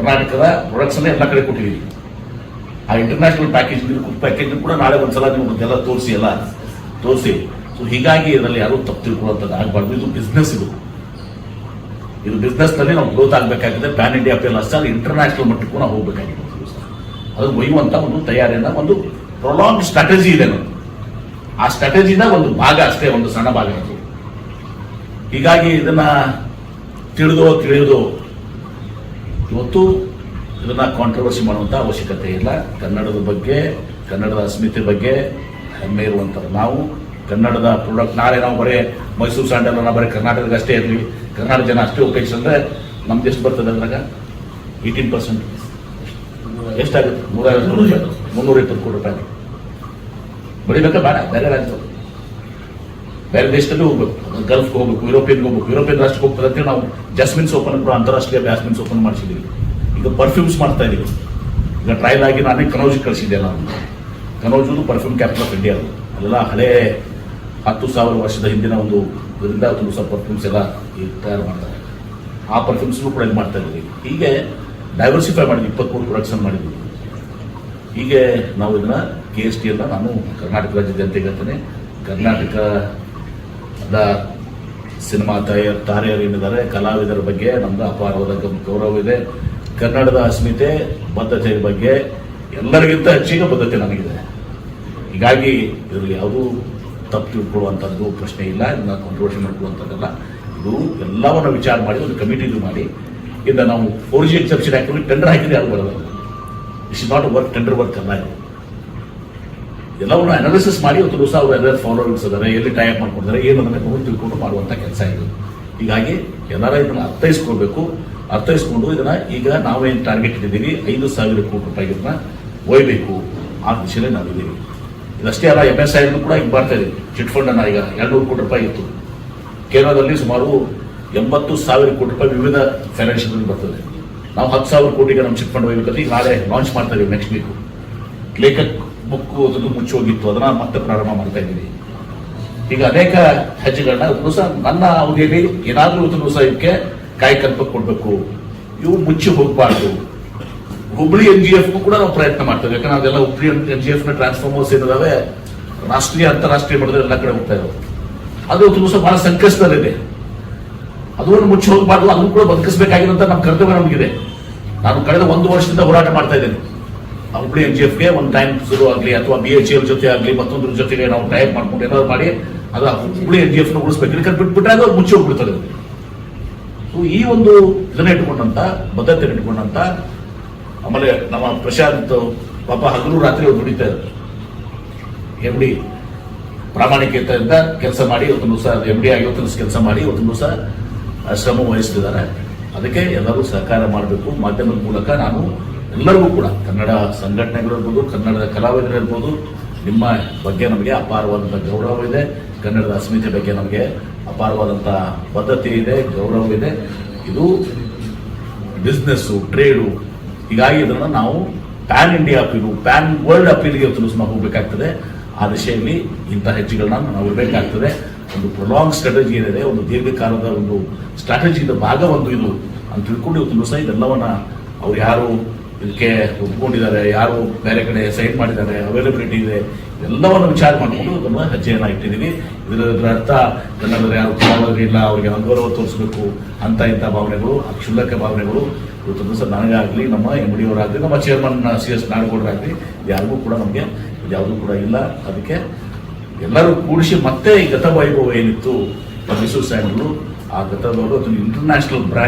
ಕರ್ನಾಟಕದ ಪ್ರೊಡಕ್ಷನ್ ಎಲ್ಲ ಕಡೆ ಕೊಟ್ಟಿದ್ದೀವಿ ಆ ಇಂಟರ್ನ್ಯಾಷನಲ್ ಪ್ಯಾಕೇಜ್ ಪ್ಯಾಕೇಜ್ ಕೂಡ ನಾಳೆ ಒಂದ್ಸಲ ನೀವು ಎಲ್ಲ ತೋರಿಸಿ ಎಲ್ಲ ತೋರಿಸಿ. ಸೊ ಹೀಗಾಗಿ ಇದರಲ್ಲಿ ಯಾರು ತಪ್ಪು ತಿಳ್ಕೊಳ್ಳುವಂಥದ್ದು ಆಗಬಾರ್ದು. ಇದು ಬಿಸ್ನೆಸ್ ಇದು. ಇದು ಬಿಸ್ನೆಸ್ನಲ್ಲಿ ನಾವು ಗ್ರೋತ್ ಆಗಬೇಕಾಗಿದೆ. ಪ್ಯಾನ್ ಇಂಡಿಯಾ ಪೇಲ್ ಅಷ್ಟೇ ಇಂಟರ್ನ್ಯಾಷನಲ್ ಮಟ್ಟಕ್ಕೂ ನಾವು ಹೋಗಬೇಕಾಗಿದೆ ಅದು ಒಯ್ಯುವಂತ ಒಂದು ತಯಾರಿಯಿಂದ ಒಂದು ಪ್ರೊಲಾಂಗ್ ಸ್ಟ್ರಾಟಜಿ ಇದೆ ನಮ್ದು. ಆ ಸ್ಟ್ರಾಟಜಿನ ಒಂದು ಭಾಗ ಅಷ್ಟೇ, ಒಂದು ಸಣ್ಣ ಭಾಗ ಅದು. ಹೀಗಾಗಿ ಇದನ್ನ ತಿಳಿದೋ ತಿಳಿಯೋದು ಇವತ್ತು ಇದನ್ನ ಕಾಂಟ್ರವರ್ಸಿ ಮಾಡುವಂತ ಅವಶ್ಯಕತೆ ಇಲ್ಲ. ಕನ್ನಡದ ಬಗ್ಗೆ, ಕನ್ನಡದ ಅಸ್ಮಿತೆ ಬಗ್ಗೆ ಹೆಮ್ಮೆ ಇರುವಂಥದ್ದು ನಾವು. ಕನ್ನಡದ ಪ್ರಾಡಕ್ಟ್ ನಾಳೆ ನಾವು ಬರೀ ಮೈಸೂರು ಸ್ಯಾಂಡಲ್ ನಾವು ಬರೀ ಕರ್ನಾಟಕದ ಅಷ್ಟೇ ಇರಲಿ ಕರ್ನಾಟಕ ಜನ ಅಷ್ಟೇ ಉಪಯೋಗಿಸಿದ್ರೆ ನಮ್ದು ಎಷ್ಟು ಬರ್ತದೆ ಅದ್ರಾಗ? ಏಯ್ಟೀನ್ ಪರ್ಸೆಂಟ್ ಎಷ್ಟಾಗುತ್ತೆ? ನೂರ ಮುನ್ನೂರ ಇಪ್ಪತ್ತು ಕೋಟಿ ರೂಪಾಯಿ. ಬರೀಬೇಕಾ? ಬೇಡ, ಬೇರೆ ರಾಜ್ಯ ಬೇರೆ ದೇಶದಲ್ಲಿ ಹೋಗ್ಬೇಕು. ಗಲ್ಫ್ ಹೋಗ್ಬೇಕು ಯುರೋಪಿಯನ್ಗೆ ಹೋಗ್ಬೇಕು. ಯುರೋಪಿಯನ್ ರಾಷ್ಟ್ರಕ್ಕೆ ಹೋಗ್ತಾರೆ ಅಂತೇಳಿ ನಾವು ಜಾಸ್ಮಿನ್ ಓಪನ್ ಕೂಡ ಅಂತಾರಾಷ್ಟ್ರೀಯ ಜಾಸ್ಮಿನ್ ಓಪನ್ ಮಾಡಿಸಿದ್ದೀವಿ. ಈಗ ಪರ್ಫ್ಯೂಮ್ಸ್ ಮಾಡ್ತಾ ಇದೀವಿ. ಈಗ ಟ್ರಯಲ್ ಆಗಿ ನಾನೇ ಕನೋಜ್ ಕಳಿಸಿದ್ದೆ ನಾನು Kannauj perfume capital of India ಅಲ್ಲೆಲ್ಲ ಹಳೆ ಹತ್ತು ಸಾವಿರ ವರ್ಷದ ಹಿಂದಿನ ಒಂದು ಇದರಿಂದ ತುಂಬ ಸ್ವಲ್ಪ ಪರ್ಫ್ಯೂಮ್ಸ್ ಎಲ್ಲ ತಯಾರು ಮಾಡ್ತಾರೆ. ಆ ಪರ್ಫ್ಯೂಮ್ಸ್ನು ಕೂಡ ಇದು ಮಾಡ್ತಾ ಇದ್ದೀವಿ ಹೀಗೆ ಡೈವರ್ಸಿಫೈ ಮಾಡಿದ್ವಿ. ಇಪ್ಪತ್ಮೂರು ಪ್ರೊಡಕ್ಷನ್ ಮಾಡಿದ್ವಿ. ಹೀಗೆ ನಾವು ಇದನ್ನ ಕೆ ಎಸ್ ಟಿ ಎಲ್ಲ ನಾನು ಕರ್ನಾಟಕ ರಾಜ್ಯದಂತೆ ಹೇಳ್ತೇನೆ. ಕರ್ನಾಟಕದ ಸಿನಿಮಾ ತಾಯ ತಾರೆಯರೇನಿದ್ದಾರೆ ಕಲಾವಿದರ ಬಗ್ಗೆ ನಮ್ದು ಅಪಾರವಾದ ಗೌರವ ಇದೆ ಕನ್ನಡದ ಅಸ್ಮಿತೆ, ಬದ್ಧತೆ ಬಗ್ಗೆ ಎಲ್ಲರಿಗಿಂತ ಹೆಚ್ಚಿನ ಬದ್ಧತೆ ನಮಗಿದೆ. ಹೀಗಾಗಿ ಇದರಲ್ಲಿ ಯಾವುದೂ ತಪ್ಪು ತಿಳ್ಕೊಳ್ಳುವಂಥದ್ದು ಪ್ರಶ್ನೆ ಇಲ್ಲ. ಇದನ್ನ ಕಾಂಟ್ರವರ್ಷಿ ಮಾಡ್ಕೊಳ್ಳುವಂಥದ್ದಲ್ಲ. ಇದು ಎಲ್ಲವನ್ನು ವಿಚಾರ ಮಾಡಿ, ಒಂದು ಕಮಿಟಿ ಇದು ಮಾಡಿ. ಇದನ್ನು ನಾವು ಫೋರ್ ಜಿ ಎಕ್ಸೆಪ್ಷನ್ ಹಾಕಿ ಟೆಂಡರ್ ಹಾಕಿದ್ರೆ ಯಾರು ಬರೋದು it's not work tender work ಅಲ್ಲ ಇದು. ಎಲ್ಲವನ್ನು ಅನಾಲಿಸಿಸ್ ಮಾಡಿ ಒಂದು ದಿವಸ ಅವರು ಎಲ್ಲ ಫಾಲೋವರ್ಸ್ ಇದ್ದಾರೆ ಎಲ್ಲಿ ಟೈಪ್ ಮಾಡ್ಕೊಂಡಿದ್ದಾರೆ, ಏನು ಅದನ್ನ ನೋಡಿ ತಿಳ್ಕೊಂಡು ಮಾಡುವಂತ ಕೆಲಸ ಇದು. ಹೀಗಾಗಿ ಎಲ್ಲರ ಇದನ್ನು ಅರ್ಥೈಸ್ಕೊಳ್ಬೇಕು. ಅರ್ಥೈಸ್ಕೊಂಡು ಇದನ್ನ ಈಗ ನಾವೇನು ಟಾರ್ಗೆಟ್ ಇದ್ದೀವಿ ಐದು ಸಾವಿರ ಕೋಟಿ ರೂಪಾಯಿ ಇದನ್ನ ಒಯ್ಬೇಕು ಆ ದಿಶೆಯಲ್ಲಿ ನಾವಿದ್ದೀವಿ. ಇದಷ್ಟೇ ಅಲ್ಲ ಎಂ ಎಸ್ ಐ ಕೂಡ ಈಗ ಬರ್ತಾ ಇದೆ ಚಿಟ್ ಫಂಡ್ ಅನ್ನ ಈಗ ಎರಡುನೂರು ಕೋಟಿ ರೂಪಾಯಿ ಇತ್ತು. ಕೇರಳದಲ್ಲಿ ಸುಮಾರು ಎಂಬತ್ತು ಸಾವಿರ ಕೋಟಿ ರೂಪಾಯಿ ವಿವಿಧ ಫೈನಾನ್ಷಿಯಲ್ ಬರ್ತದೆ. ನಾವು ಹತ್ತು ಸಾವಿರ ಕೋಟಿಗೆ ನಮ್ಮ ಚಿಟ್ ಫಂಡ್ ಒಯ್ಬೇಕಂದ್ರೆ ಈಗ ನಾಳೆ ಲಾಂಚ್ ಮಾಡ್ತಾ ಇದೀವಿ ನೆಕ್ಸ್ಟ್ ವೀಕ್ ಲೇಖಕ್ ಬುಕ್ ಅದನ್ನು ಮುಚ್ಚೋಗಿತ್ತು ಅದನ್ನ ಮತ್ತೆ ಪ್ರಾರಂಭ ಮಾಡ್ತಾ ಇದ್ದೀನಿ ಈಗ ಅನೇಕ ಹೆಜ್ಜೆಗಳನ್ನ ಸಹ ನನ್ನ ಅವಧಿಯಲ್ಲಿ ಏನಾದರೂ ಇದನ್ನು ಸಹ ಇದಕ್ಕೆ ಕಾಯಕಲ್ಪ ಕೊಡಬೇಕು. ಇವು ಮುಚ್ಚಿ ಹೋಗಬಾರ್ದು. ಹುಬ್ಳಿ ಎನ್ ಜಿ ಎಫ್ ಕೂಡ ನಾವು ಪ್ರಯತ್ನ ಮಾಡ್ತೇವೆ. ಯಾಕಂದ್ರೆ ಅದೆಲ್ಲ ಹುಬ್ಳಿ ಎನ್ ಜಿ ಎಫ್ನ ಟ್ರಾನ್ಸ್ಫಾರ್ಮರ್ಸ್ ಏನಿದಾವೆ, ರಾಷ್ಟ್ರೀಯ, ಅಂತಾರಾಷ್ಟ್ರೀಯ ಮಟ್ಟದಲ್ಲಿ ಎಲ್ಲ ಕಡೆ ಹೋಗ್ತಾ ಇದಾವೆ. ಅದು ಸಹ ಬಹಳ ಸಂಕಷ್ಟದಲ್ಲಿದೆ. ಅದನ್ನು ಮುಚ್ಚಿ ಹೋಗಬಾರ್ದು ಅದನ್ನು ಕೂಡ ಬದುಕಿಸಬೇಕಾಗಿರೋ ನಮ್ಮ ಕರ್ತವ್ಯ ನಮಗಿದೆ. ನಾನು ಕಳೆದ ಒಂದು ವರ್ಷದಿಂದ ಹೋರಾಟ ಮಾಡ್ತಾ ಇದ್ದೇನೆ. ಹುಬ್ಳಿ ಎನ್ ಜಿ ಎಫ್ಗೆ ಒಂದು ಟೈಮ್ ಶುರು ಆಗಲಿ ಅಥವಾ ಬಿ ಎಚ್ ಎಲ್ ಜೊತೆ ಆಗಲಿ ಮತ್ತೊಂದ್ರ ಜೊತೆಗೆ ನಾವು ಟೈಪ್ ಮಾಡ್ಕೊಂಡು ಏನಾದ್ರು ಮಾಡಿ, ಅದು ಹುಬ್ಳಿ ಎನ್ ಜಿ ಎಫ್ನ ಉಳಿಸ್ಬೇಕು. ಯಾಕಂದ್ರೆ ಬಿಟ್ಬಿಟ್ರೆ ಅದು ಮುಚ್ಚಿ ಹೋಗ್ಬಿಡ್ತದೆ ಸೊ ಈ ಒಂದು ಇದನ್ನ ಇಟ್ಕೊಂಡಂತ ಬದ್ಧತೆ ಇಟ್ಕೊಂಡಂತ, ಆಮೇಲೆ ನಮ್ಮ ಪ್ರಶಾಂತ್ ಪಾಪ ಹಗಲು ರಾತ್ರಿ ಅವ್ರು ದುಡಿತಾ ಇದ್ದಾರೆ. ಎಂ ಡಿ ಪ್ರಾಮಾಣಿಕತೆಯಿಂದ ಕೆಲಸ ಮಾಡಿ, ಇವತ್ತು ದಿವಸ ಎಂ ಡಿ ಆಗಿ ಇವತ್ತು ಕೆಲಸ ಮಾಡಿ, ಇವತ್ತು ದಿವಸ ಶ್ರಮ ವಹಿಸ್ತಿದ್ದಾರೆ. ಅದಕ್ಕೆ ಎಲ್ಲರೂ ಸಹಕಾರ ಮಾಡಬೇಕು. ಮಾಧ್ಯಮದ ಮೂಲಕ ನಾನು ಎಲ್ಲರಿಗೂ ಕೂಡ ಕನ್ನಡ ಸಂಘಟನೆಗಳು ಇರ್ಬೋದು ಕನ್ನಡದ ಕಲಾವಿದರು ಇರ್ಬೋದು ನಿಮ್ಮ ಬಗ್ಗೆ ನಮಗೆ ಅಪಾರವಾದಂಥ ಗೌರವ ಇದೆ. ಕನ್ನಡದ ಅಸ್ಮಿತೆ ಬಗ್ಗೆ ನಮಗೆ ಅಪಾರವಾದಂಥ ಪದ್ಧತಿ ಇದೆ, ಗೌರವ ಇದೆ. ಇದು ಬಿಸ್ನೆಸ್ಸು, ಟ್ರೇಡು, ಹೀಗಾಗಿ ಇದನ್ನು ನಾವು pan India appeal, pan world ಅಪೀಲ್ಗೆ ತಿಳಿಸ್ ಹೋಗಬೇಕಾಗ್ತದೆ. ಆ ದಿಶೆಯಲ್ಲಿ ಇಂಥ ಹೆಜ್ಜೆಗಳನ್ನ ನಾವು ಇರಬೇಕಾಗ್ತದೆ ಒಂದು ಪ್ರೊಲಾಂಗ್ ಸ್ಟ್ರಾಟಜಿ ಏನಿದೆ, ಒಂದು ದೀರ್ಘಕಾಲದ ಒಂದು ಸ್ಟ್ರಾಟಜಿದ ಭಾಗ ಒಂದು ಇದು ಅಂತ ತಿಳ್ಕೊಂಡು ಇವತ್ತು ಸಹ ಇದೆಲ್ಲವನ್ನ ಅವ್ರು ಯಾರು ಇದಕ್ಕೆ ಒಪ್ಕೊಂಡಿದ್ದಾರೆ, ಯಾರು ಬೇರೆ ಕಡೆ ಸೈನ್ ಮಾಡಿದ್ದಾರೆ ಅವೈಲಬಿಲಿಟಿ ಇದೆ, ಎಲ್ಲವನ್ನು ವಿಚಾರ ಮಾಡಿಕೊಂಡು ಅದನ್ನು ಹೆಜ್ಜೆಯನ್ನು ಇಟ್ಟಿದ್ದೀವಿ ಇದರ ಅರ್ಥ ಕನ್ನಡದ ಯಾರು ಇಲ್ಲ ಅವರಿಗೆ ಅನುಗೌರವ ತೋರಿಸಬೇಕು ಅಂತ ಇಂಥ ಭಾವನೆಗಳು, ಕ್ಷುಲ್ಲಕ ಭಾವನೆಗಳು. ಇವತ್ತು ದಿವಸ ನನಗಾಗಲಿ, ನಮ್ಮ ಎಂ ಡಿ ಅವರಾಗಲಿ ನಮ್ಮ ಚೇರ್ಮನ್ ಸಿ ಎಸ್ ನಾಡಗೌಡರಾಗಲಿ, ಯಾರಿಗೂ ಕೂಡ ನಮಗೆ ಯಾವುದೂ ಕೂಡ ಇಲ್ಲ. ಅದಕ್ಕೆ ಎಲ್ಲರೂ ಕೂಡಿಸಿ ಮತ್ತೆ ಈ ಗತವೈಭವ ಏನಿತ್ತು ಮೈಸೂರು ಆ ಗತವೈಭವ ಇಂಟರ್ನ್ಯಾಷನಲ್ ಬ್ರ್ಯಾಂಡ್